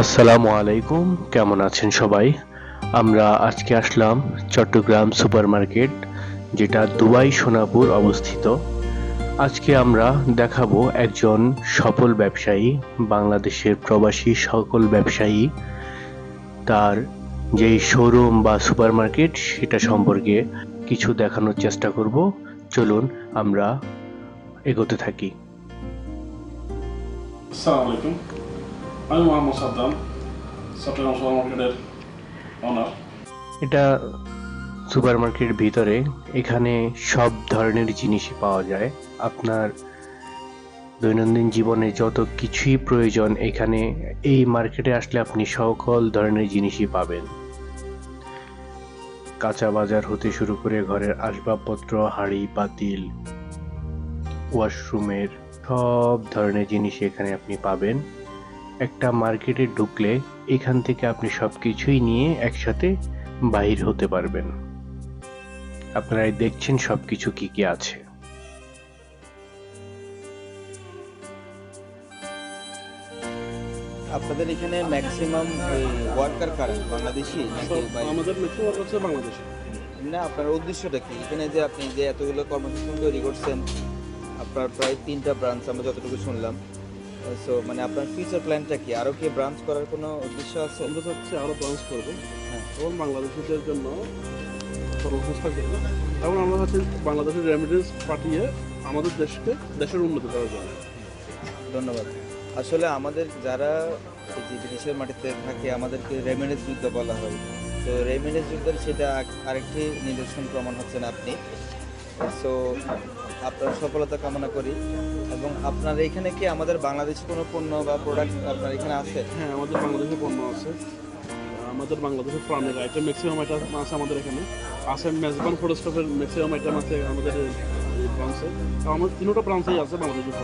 আসসালামু আলাইকুম, কেমন আছেন সবাই? আমরা আজকে আসলাম চট্টগ্রাম সুপারমার্কেট, যেটা দুবাই সোনাপুর অবস্থিত। আজকে আমরা দেখাবো একজন সফল ব্যবসায়ী, বাংলাদেশের প্রবাসী সকল ব্যবসায়ী। তার যেই শোরুম বা সুপারমার্কেট, সেটা সম্পর্কে কিছু দেখানোর চেষ্টা করব। চলুন আমরা এগোতে থাকি। আসসালামু আলাইকুম। আমি Mohammad Saddam Chattogram super market owner এটা সুপারমার্কেটের ভিতরে এখানে সব ধরনের জিনিসই পাওয়া যায়। আপনার দৈনন্দিন জীবনে যত কিছুই প্রয়োজন, এখানে এই মার্কেটে আসলে আপনি সকল ধরনের জিনিসই পাবেন। কাঁচা বাজার হতে শুরু করে ঘরের আসবাবপত্র, হাঁড়ি পাতিল ওয়াশরুমের সব ধরনের জিনিস এখানে আপনি পাবেন। একটা মার্কেটে ঢুকলে এখান থেকে আপনি সবকিছুই নিয়ে একসাথে বাহির হতে পারবেন। আপনারা এই দেখছেন সবকিছু কি কি আছে। আপনাদের এখানে ম্যাক্সিমাম ওয়ার্কার কারা? বাংলাদেশি? সব? আমাদের ম্যাক্সিমাম হচ্ছে বাংলাদেশে। না আপনার উদ্দেশ্যটা কি? এখানে যে আপনি যে এতগুলো কর্মসংস্থান তৈরি করছেন আপনার প্রায় তিনটা ব্রাঞ্চ আমরা যতটুকু শুনলাম সো মানে আপনার ফিউচার প্ল্যানটা কি? আরও কি ব্রাঞ্চ করার কোনো উদ্দেশ্য আছে? আমরা চাচ্ছি আরও ব্রাঞ্চ করব। হ্যাঁ। এবং বাংলাদেশিদের জন্য কর্মসংস্থান করব। এবং আমরা হচ্ছে বাংলাদেশের রেমিডেন্স পাঠিয়ে আমাদের দেশকে দেশের উন্নতি করার জন্য। ধন্যবাদ। আসলে আমাদের যারা যে বিদেশের মাটিতে থাকে আমাদেরকে রেমিডেন্স যুদ্ধ বলা হয়। তো রেমিডেন্স যুদ্ধের সেটা আরেকটি নিদর্শন প্রমাণ হচ্ছেন আপনি। সো আপনার সফলতা কামনা করি। এবং আপনার এখানে কি আমাদের বাংলাদেশে কোনো পণ্য বা প্রোডাক্ট আপনার এখানে আছে? হ্যাঁ আমাদের বাংলাদেশে পণ্য আছে। আমাদের বাংলাদেশের প্রাণের আইটেম ম্যাক্সিমাম আইটেম আছে আমাদের এখানে। আছে মেজবান ফটোস্টপের ম্যাক্সিমাম আইটেম আছে আমাদের এই ব্রাঞ্চে আমাদের তিনোটা ব্রাঞ্চেই আছে বাংলাদেশের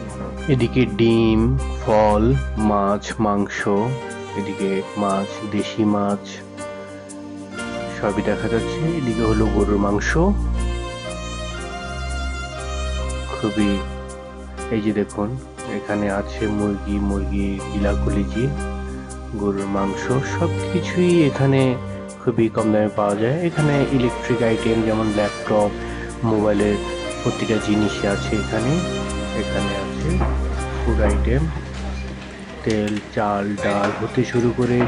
এদিকে ডিম ফল মাছ মাংস এদিকে মাছ দেশি মাছ সবই দেখা যাচ্ছে। এদিকে হলো গরুর মাংস। খুবই, এই যে দেখুন, এখানে আছে মুরগি মুরগি গিলা কলিজি গরুর মাংস সব কিছুই এখানে খুবই কম দামে পাওয়া যায়। এখানে ইলেকট্রিক আইটেম যেমন ল্যাপটপ মোবাইলের প্রতিটা জিনিসই আছে এখানে। এখানে আছে ফুড আইটেম তেল, চাল, ডাল হতে শুরু করে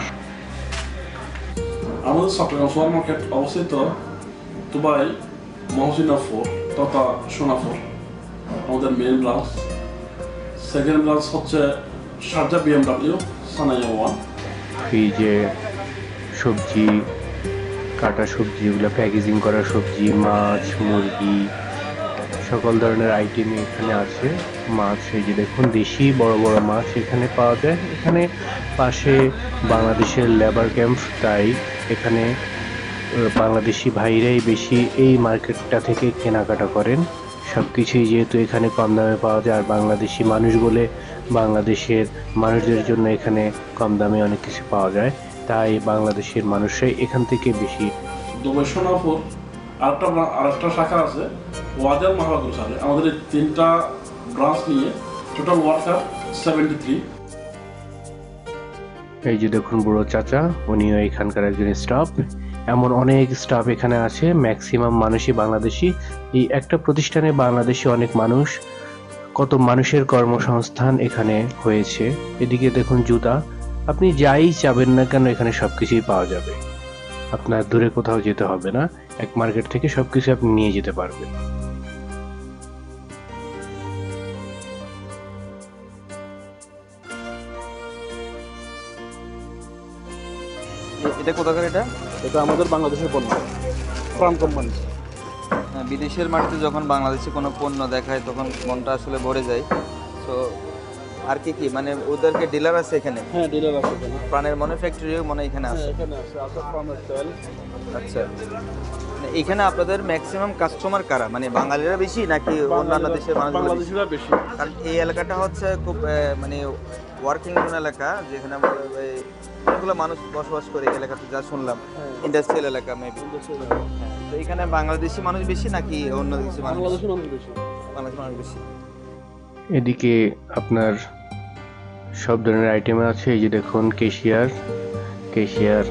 আমাদের চট্টগ্রাম সুপার মার্কেট অবস্থিত দুবাই মহসিনাফর তথা সোনাফর আমাদের মেন ব্রাঞ্চ সেকেন্ড ব্রাঞ্চ হচ্ছে শারজা বিএমডাব্লিউ সানাইয়া ওয়ান ফ্রিজে সবজি, কাটা সবজি, এগুলো প্যাকেজিং করা সবজি, মাছ, মুরগি, সকল ধরনের আইটেম এখানে আছে। মাছ, এই যে দেখুন, দেশি, বড় বড় মাছ এখানে পাওয়া যায়। এখানে পাশে বাংলাদেশের লেবার ক্যাম্প তাই এখানে বাংলাদেশি ভাইরাই বেশি এই মার্কেটটা থেকে কেনাকাটা করেন। সব কিছুই যেহেতু এখানে কম দামে পাওয়া যায় আর বাংলাদেশি মানুষ বলে বাংলাদেশের মানুষদের জন্য এখানে কম দামে অনেক কিছু পাওয়া যায় তাই বাংলাদেশের মানুষরাই এখান থেকে বেশি। দুবাই সোনাপুর আরেকটা ব্রা- আরেকটা শাখা আছে ওয়াজার মাহবাদুর সালে আমাদের এই তিনটা ব্রাঞ্চ নিয়ে টোটাল ওয়ার্কার সেভেন্টি থ্রি এই যে দেখুন বুড়ো চাচা উনিও এখানকার একজন স্টাফ এমন অনেক স্টাফ এখানে আছে ম্যাক্সিমাম মানুষই বাংলাদেশি। এই একটা প্রতিষ্ঠানে বাংলাদেশি অনেক মানুষ, কত মানুষের কর্মসংস্থান এখানে হয়েছে। এদিকে দেখুন জুতা, আপনি যাই চাবেন না কেন এখানে সবকিছুই পাওয়া যাবে। আপনার দূরে কোথাও যেতে হবে না, এক মার্কেট থেকে সবকিছু আপনি নিয়ে যেতে পারবেন। এটা কোথাকার এটা? এটা আমাদের বাংলাদেশের পণ্য। কোম্পানি হ্যাঁ, বিদেশের মাটিতে যখন বাংলাদেশে কোনো পণ্য দেখায় তখন মনটা আসলে ভরে যায়। তো আর কি কি? মানে ওদেরকে ডিলার আছে এখানে? হ্যাঁ ডিলার আছে এখানে। প্রাণের মনে ফ্যাক্টরিও মনে এখানে হ্যাঁ আছে? এখানে আছে প্রাণের তেল আচ্ছা। মানে এখানে আপনাদের ম্যাক্সিমাম কাস্টমার কারা? মানে বাঙালিরা বেশি নাকি অন্যান্য দেশের মানুষ বাংলাদেশিরা বেশি। কারণ এই এলাকাটা হচ্ছে খুব মানে ওয়ার্কিং জোন এলাকা যেখানে অনেকগুলো মানুষ বসবাস করে এই এলাকাতে যা শুনলাম। হ্যাঁ। ইন্ডাস্ট্রিয়াল এলাকা মেবি তো এখানে বাংলাদেশি মানুষ বেশি নাকি অন্য দেশের মানুষ? বাংলাদেশি মানুষ বেশি। বাংলাদেশি মানুষ বেশি। এদিকে আপনার সব ধরনের আইটেম আছে, এই যে দেখুন কেশিয়ার কেশিয়ার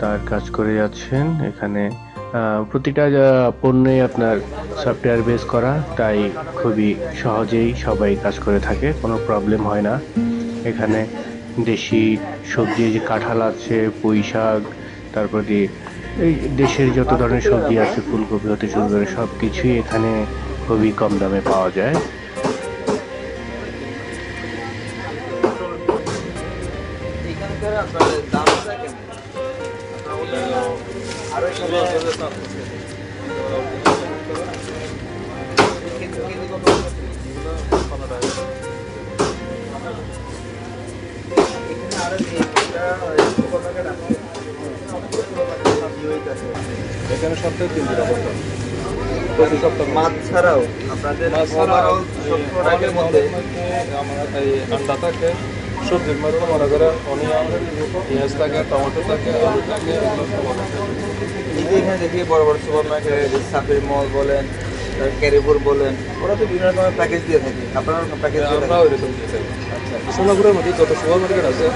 তার কাজ করে যাচ্ছেন। এখানে প্রতিটা পণ্যই আপনার সফটওয়্যার বেস করা, তাই খুবই সহজেই সবাই কাজ করে থাকে, কোনো প্রবলেম হয় না। এখানে দেশি সবজি যে কাঁঠাল আছে, পুঁই শাক, তারপরে এই দেশের যত ধরনের সবজি আছে, ফুলকপি, হতে শুরু করে সব কিছুই এখানে খুবই কম দামে পাওয়া যায়। এখানে সপ্তাহে তিন দিন প্রতি সপ্তাহ মাছ ছাড়াও আপনাদের সত্তর টাকার মধ্যে। আমার আন্ডা থাকে সবজির মধ্যে মনে করে অনিয়ন পেঁয়াজ থাকে টমেটো থাকে আলু থাকে এগুলো। এখানে দেখি বড় বড় সুপার মার্কেট সাফির মল বলেন ক্যারিপুর বলেন ওরা তো বিভিন্ন রকমের প্যাকেজ দিয়ে থাকে। আপনারা প্যাকেজ আমরা ওইরকম দিয়ে থাকি। মধ্যে যত সুপার মার্কেট আছে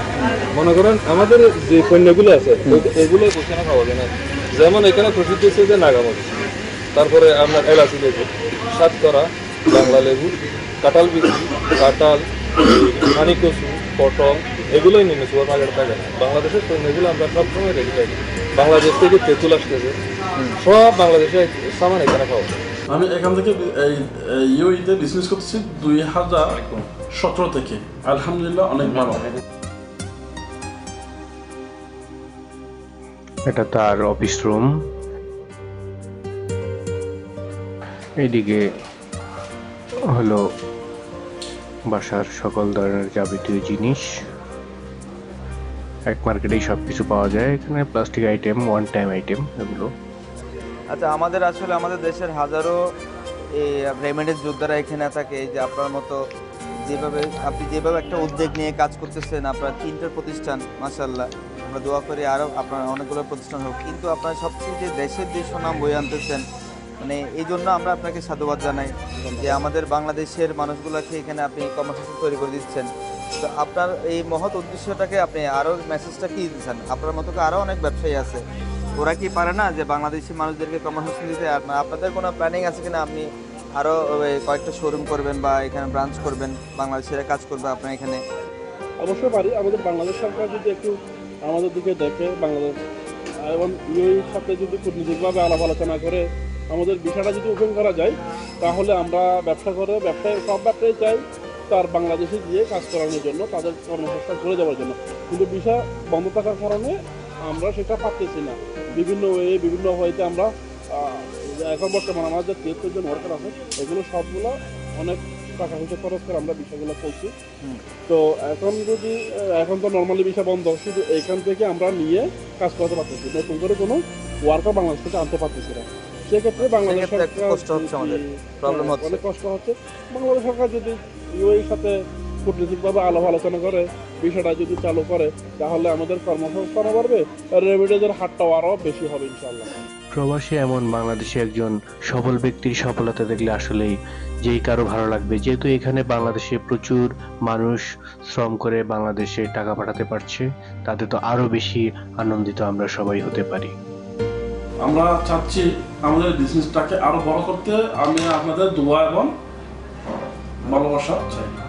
মনে করেন আমাদের যে পণ্যগুলো আছে এগুলো এখানে পাওয়া যায় না। যেমন এখানে প্রসিদ্ধ হচ্ছে যে নাগামরিচ তারপরে আপনার এলাচি লেবু সাতকরা বাংলা লেবু কাঁঠাল বিচি কাঁঠাল হানি কচু পটল এগুলোই নিম্ন সুপার মার্কেট থাকে না বাংলাদেশের পণ্যগুলো আমরা সবসময় রেডি থাকি বাংলাদেশ থেকে তেঁতুল আসতেছে। সব বাংলাদেশে সামান এখানে যায়। আমি এখান থেকে ইউইতে বিজনেস করতেছি দুই হাজার সতেরো থেকে। আলহামদুলিল্লাহ অনেক ভালো। এটা তার অফিস রুম এইদিকে হলো বাসার সকল ধরনের যাবতীয় জিনিস, এক মার্কেটেই সব কিছু পাওয়া যায়। এখানে plastic item one time item এগুলো। আচ্ছা আমাদের আসলে আমাদের দেশের হাজারো এই রেমেডিস যোদ্ধারা এখানে থাকে যে আপনার মতো যেভাবে, আপনি যেভাবে একটা উদ্যোগ নিয়ে কাজ করতেছেন, আপনার তিনটার প্রতিষ্ঠান মাসাল্লাহ আমরা দোয়া করি আরও আপনার অনেকগুলো প্রতিষ্ঠান হোক। কিন্তু আপনার সবচেয়ে যে দেশের যে সুনাম বই আনতেছেন মানে এই জন্য আমরা আপনাকে সাধুবাদ জানাই যে আমাদের বাংলাদেশের মানুষগুলোকে এখানে আপনি কর্মসংস্থান তৈরি করে দিচ্ছেন। তো আপনার এই মহৎ উদ্দেশ্যটাকে আপনি আরও মেসেজটা কি দিচ্ছেন আপনার মতো আরও অনেক ব্যবসায়ী আছে। ওরা কি পারে না যে বাংলাদেশি মানুষদেরকে কর্মসংস্থান দিতে? আর না আপনাদের কোনো প্ল্যানিং আছে কিনা? আপনি আরও কয়েকটা শোরুম করবেন বা এখানে ব্রাঞ্চ করবেন, বাংলাদেশের কাজ করবে আপনার এখানে? অবশ্যই পারি। আমাদের বাংলাদেশ সরকার যদি একটু আমাদের দিকে দেখে, বাংলাদেশ, এবং ইউএর সাথে যদি কূটনীতিকভাবে আলাপ আলোচনা করে আমাদের বিষয়টা যদি ওপেন করা যায় তাহলে আমরা ব্যবসা করে ব্যবসায় সব ব্যবসায়ী চাই তার বাংলাদেশে গিয়ে কাজ করানোর জন্য তাদের কর্মসংস্থান করে দেওয়ার জন্য। কিন্তু বিষয় বন্ধ থাকার কারণে আমরা সেটা পাচ্ছি না। বিভিন্ন ওয়ে বিভিন্ন হইতে আমরা এখন বর্তমানে আমাদের যে তিয়াত্তর জন ওয়ার্কার আছে এগুলো সবগুলো অনেক টাকা পয়সা খরচ করে আমরা বিষয়গুলো করছি। তো এখন যদি এখন তো নর্মালি বিষয় বন্ধ শুধু এখান থেকে আমরা নিয়ে কাজ করতে পারতেছি নতুন করে কোনো ওয়ার্কার বাংলাদেশ থেকে আনতে পারতেছি না। সেক্ষেত্রে বাংলাদেশ কষ্ট হচ্ছে আমাদের, হ্যাঁ, হচ্ছে। অনেক কষ্ট হচ্ছে। বাংলাদেশ সরকার যদি ইউএর সাথে কূটনীতিকভাবে আলাপ আলোচনা করে বিষয়টা যদি চালু করে তাহলে আমাদের কর্মসংস্থানও বাড়বে আর রেমিডেজের হারটাও আরও বেশি হবে ইনশাল্লাহ প্রবাসী এমন বাংলাদেশে একজন সফল ব্যক্তির সফলতা দেখলে আসলেই যেই কারও ভালো লাগবে। যেহেতু এখানে বাংলাদেশে প্রচুর মানুষ শ্রম করে বাংলাদেশে টাকা পাঠাতে পারছে তাতে তো আরও বেশি আনন্দিত আমরা সবাই হতে পারি। আমরা চাচ্ছি আমাদের বিজনেসটাকে আরও বড় করতে। আমি আপনাদের দোয়া এবং ভালোবাসা চাই।